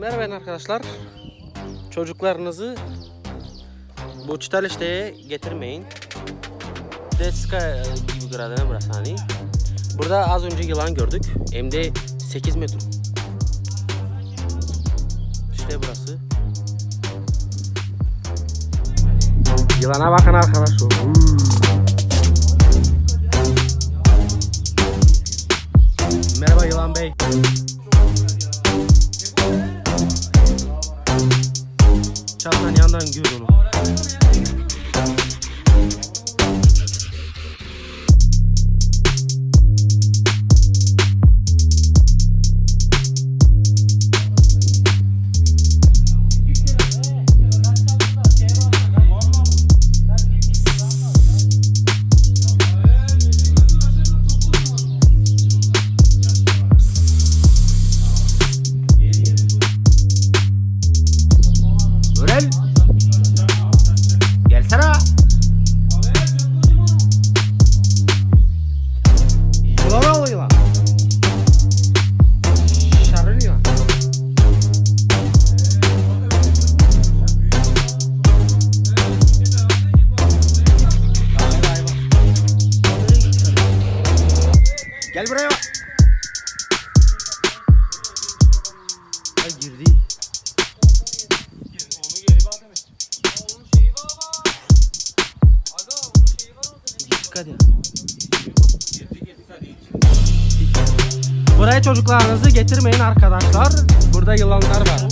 Merhaba arkadaşlar. Çocuklarınızı bu çitalişteye getirmeyin. Detska gibi gradına burası hani. Burada az önce yılan gördük. Hem de 8 metre. İşte burası. Yılana bakın arkadaşlar. Merhaba Yılan Bey. Yandan gör onu. Gel buraya. Ay girdi. Dikkat et. Buraya çocuklarınızı getirmeyin arkadaşlar. Burada yılanlar var.